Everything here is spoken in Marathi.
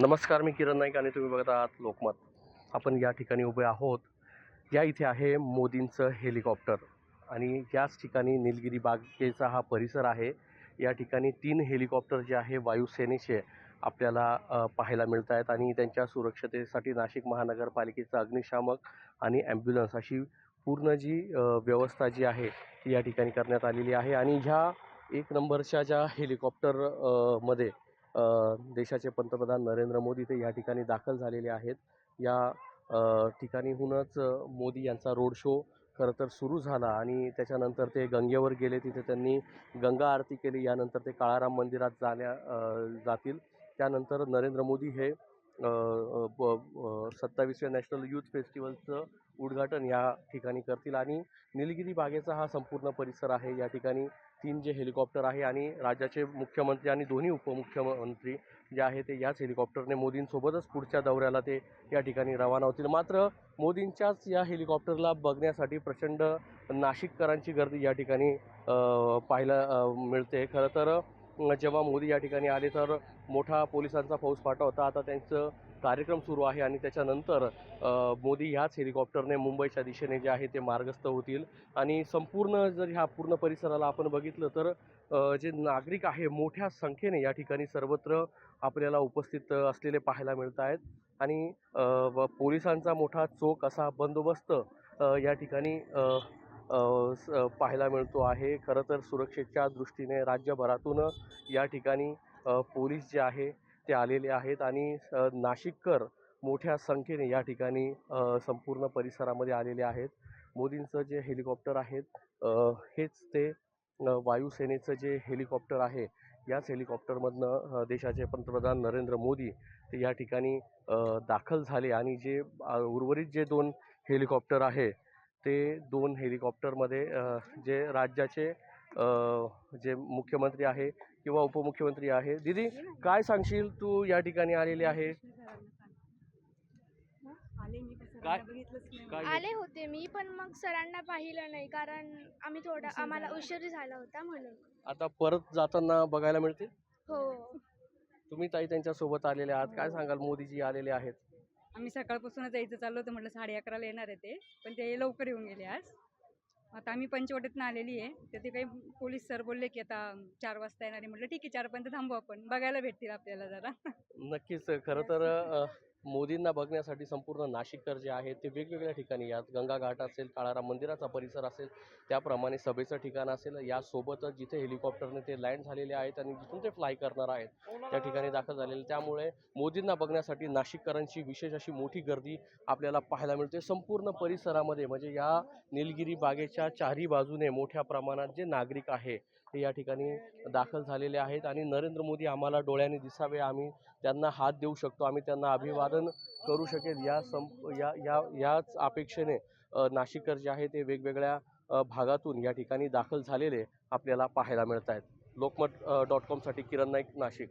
नमस्कार मी किरण नाईक आणि तुम्ही बघत आहात लोकमत. आपण या ठिकाणी उभे आहोत. या इथे आहे मोदींचं हेलिकॉप्टर आणि याच ठिकाणी निलगिरी बागेचा हा परिसर आहे. या ठिकाणी तीन हेलिकॉप्टर जे आहे वायुसेनेचे आपल्याला पाहायला मिळत आहेत आणि त्यांच्या सुरक्षतेसाठी नाशिक महानगरपालिकेचं अग्निशामक आणि ॲम्ब्युलन्स अशी पूर्ण जी व्यवस्था जी आहे ती या ठिकाणी करण्यात आलेली आहे. आणि ह्या एक नंबरच्या ज्या हेलिकॉप्टरमध्ये देशाचे पंतप्रधान नरेंद्र मोदी ते या ठिकाणी दाखल झालेले आहेत. या ठिकाणीहूनच मोदी यांचा रोड शो खरं तर सुरू झाला आणि त्याच्यानंतर ते गंगेवर गेले. तिथे त्यांनी गंगा आरती केली. यानंतर ते काळाराम मंदिरात जाण्या जातील. त्यानंतर नरेंद्र मोदी हे ब- सत्तावीसव्या नॅशनल यूथ फेस्टिवलचं उद्घाटन या ठिकाणी करतील आणि निलगिरी बागेचा हा संपूर्ण परिसर आहे. या ठिकाणी तीन जे हेलिकॉप्टर आहे आणि राज्याचे मुख्यमंत्री आणि दोन्ही उपमुख्यमंत्री जे आहे ते याच हेलिकॉप्टरने मोदींसोबतच पुढच्या दौऱ्याला ते या ठिकाणी रवाना होतील. मात्र मोदींच्याच या हेलिकॉप्टरला बघण्यासाठी प्रचंड नाशिककरांची गर्दी या ठिकाणी पाहायला मिळते. खरं तर जेव्हा मोदी या ठिकाणी आले तर मोठा पोलिसांचा फौज फाटा होता. आता त्यांचं कार्यक्रम सुरू आहे आणि त्याच्यानंतर मोदी ह्याच हेलिकॉप्टरने मुंबईच्या दिशेने जे आहे ते मार्गस्थ होतील. आणि संपूर्ण जर ह्या पूर्ण परिसराला आपण बघितलं तर जे नागरिक आहे मोठ्या संख्येने या ठिकाणी सर्वत्र आपल्याला उपस्थित असलेले पाहायला मिळत आहेत. आणि व पोलिसांचा मोठा चोख असा बंदोबस्त या ठिकाणी स- पाहायला मिळतो आहे. खरं तर सुरक्षेच्या दृष्टीने राज्यभरातून या ठिकाणी पोलीस जे आहे ते आलेले आहेत आणि नाशिककर मोठ्या संख्येने या ठिकाणी संपूर्ण परिसरामध्ये आलेले आहेत. मोदींचं जे हेलिकॉप्टर आहेत हेच ते वायुसेनेचं जे हेलिकॉप्टर आहे याच हेलिकॉप्टरमधनं देशाचे पंतप्रधान नरेंद्र मोदी ते या ठिकाणी दाखल झाले आणि जे उर्वरित जे दोन हेलिकॉप्टर आहे ते दोन हेलिकॉप्टरमध्ये जे राज्याचे जे मुख्यमंत्री आहे किंवा उपमुख्यमंत्री आहे. दिदी काय सांगशील? तू या ठिकाणी आलेली आहे. आले होते मी पण मग सरांना पाहिलं नाही कारण आम्ही थोडा आम्हाला झाला. उशीर झाला होता म्हणून. आता परत जाताना बघायला मिळते हो. तुम्ही ताई त्यांच्यासोबत आलेले आहात. काय सांगाल? मोदीजी आलेले आहेत. आम्ही सकाळपासूनच यायचं चाललो होतं म्हटलं साडे अकराला येणार आहे ते. पण ते लवकर येऊन गेले आज. आता आम्ही पंचवटीतनं आलेली आहे. तर ते काही पोलीस सर बोलले की आता चार वाजता येणार आहे. म्हटलं ठीक आहे चारपर्यंत थांबू आपण. बघायला भेटतील आपल्याला जरा. नक्कीच खरं तर मोदींना बघण्यासाठी संपूर्ण नाशिककर जे आहेत ते वेगवेगळ्या ठिकाणी यात. गंगा घाट असेल काळाराम मंदिराचा परिसर असेल त्याप्रमाणे सभेचं ठिकाण असेल. यासोबतच जिथे हेलिकॉप्टरने ते लँड झालेले आहेत आणि जिथून ते फ्लाय करणार आहेत त्या ठिकाणी दाखल झालेले. त्यामुळे मोदींना बघण्यासाठी नाशिककरांची विशेष अशी मोठी गर्दी आपल्याला पाहायला मिळते. संपूर्ण परिसरामध्ये म्हणजे या निलगिरी बागेच्या चारही बाजूने मोठ्या प्रमाणात जे नागरिक आहे हे या ठिकाणी दाखल झालेले आहेत आणि नरेंद्र मोदी आम्हाला डोळ्याने दिसावे. आम्ही त्यांना हात देऊ शकतो. आम्ही त्यांना अभिवादन करू शकेल. या संप या या याच अपेक्षेने नाशिककर जे आहे ते वेगवेगळ्या भागातून या ठिकाणी दाखल झालेले आपल्याला पाहायला मिळत आहेत लोकमत डॉट कॉमसाठी किरण नाईक नाशिक.